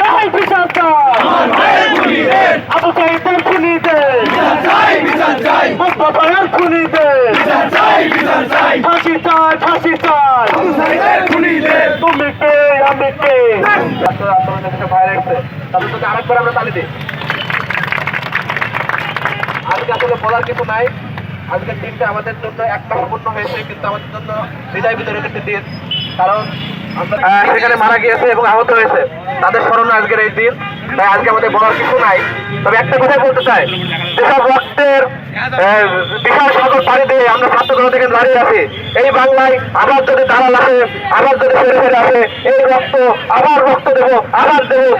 চাই চাই। আবু সাইদের ফাঁসি চাই ফাঁসি চাই। তুমি কে আমি কে? আরেকবার আমরা তালি দিই। আজকে আসলে বলার কিছু নাই। আজকের দিনটা আমাদের জন্য এক মাস পূর্ণ হয়েছে কিন্তু আমাদের জন্য ভিতরে রেখেছে দিন। কারণ সেখানে মারা গিয়েছে এবং আহত হয়েছে। তাদের স্মরণে আজকের এই দিন। তাই আজকে আমাদের বলার কিছু নাই। তবে একটা কথাই বলতে চাই। যেসব রক্তের বিশাল সাগর পাড়ি দিয়ে আমরা ছাত্রগুলো থেকে দাঁড়িয়ে আছি, এই বাংলায় আবার যদি দালাল আসে, আবার যদি ফেরে ফেরে আসে, এই রক্ত আবার রক্ত দেবো, আবার দেবো।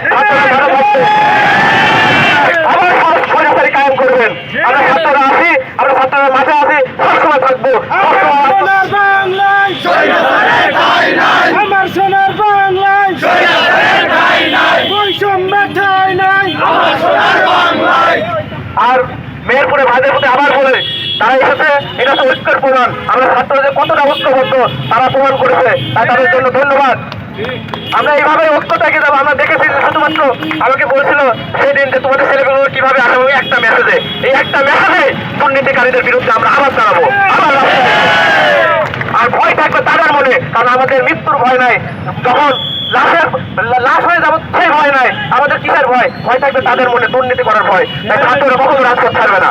আবার সরকারি কায়েম করবেন। আমরা ছাত্ররা আছি আমরা ছাত্ররা মাঠে আছি সবসময় থাকব সবসময় বাংলায় স্বৈরাচারের ঠাঁই নাই আমার সোনার বাংলায় স্বৈরাচারের ঠাঁই নাই বৈষম্য ঠাই নাই আমার সোনার বাংলায় আর মেহেরপুরে ভাইদের প্রতি আবার বলে, তারা এসেছে এটা তো ঐক্যের প্রমাণ। আমরা ছাত্ররা যে কতটা ঐক্যবদ্ধ, তারা প্রমাণ করেছে। তাই তাদের জন্য ধন্যবাদ। আমরা এইভাবে ঐক্যটাকে যাব। আমরা দেখেছি শুধুমাত্র আমাকে বলছিল সেদিন যে তোমাদের ছেলেগুলো কীভাবে আসবে একটা মেসেজে এই একটা মেসেজে দুর্নীতিকারীদের বিরুদ্ধে আমরা আবার দাঁড়াবো। আবার আর ভয় থাকবে তাদের মনে, কারণ আমাদের মৃত্যুর ভয় নাই। যখন লাশ হয়ে যাব সেই ভয় নাই। আমাদের কিসের ভয়? ভয় থাকবে তাদের মনে দুর্নীতি করার ভয়। তাই ছাত্ররা কখনো রাজপথ ছাড়বে না।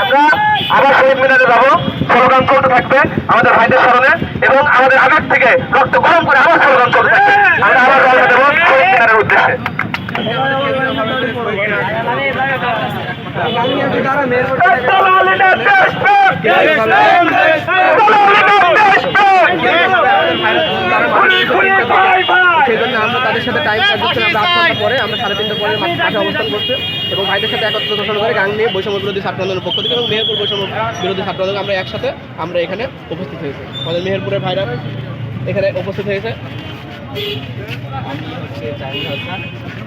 আমরা আবার শহীদ মিনারে যাব। স্লোগান চলতে থাকবে আমাদের ভাইদের স্মরণে এবং আমাদের আগের থেকে রক্ত গরম করে আবার স্লোগান চলতে থাকবে। আমরা আবার রওনা দেবো শহীদ মিনারের উদ্দেশ্যে। তাদের সাথে টাইম কাজ করছি আমরা আট পরে আমরা সাড়ে তিনটা পরে মাঠে অবস্থান করছি। এবং ভাইদের সাথে একত্র ঘোষণা করে গান নিয়ে বৈষম্য বিরোধী ছাত্র আন্দোলনের পক্ষ থেকে এবং মেহেরপুর বৈষম্য বিরোধী ছাত্র আন্দোলন আমরা একসাথে আমরা এখানে উপস্থিত হয়েছি। আমাদের মেহেরপুরের ভাইরা এখানে উপস্থিত হয়েছে।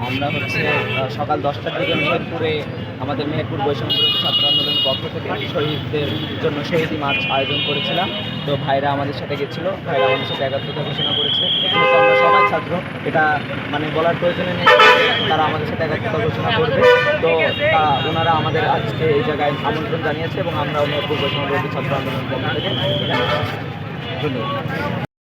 আমরা হচ্ছে সকাল দশটার দিকে মেহেরপুরে আমাদের মেহেরপুর বৈষম্য ছাত্র আন্দোলনের পক্ষ থেকে শহীদদের জন্য শহীদি মার্চ আয়োজন করেছিলাম। তো ভাইরা আমাদের সাথে গেছিল, ভাইরা আমাদের সাথে একাত্মতা ঘোষণা করেছে। আমরা সবাই ছাত্র, এটা মানে বলার প্রয়োজনে নেই, তারা আমাদের সাথে একাত্মতা ঘোষণা করবে। তো তা- ওনারা আমাদের আজকে এই জায়গায় আমন্ত্রণ জানিয়েছে এবং আমরা মেহেরপুর বৈষম্য ছাত্র আন্দোলনের পক্ষ থেকে ধন্যবাদ।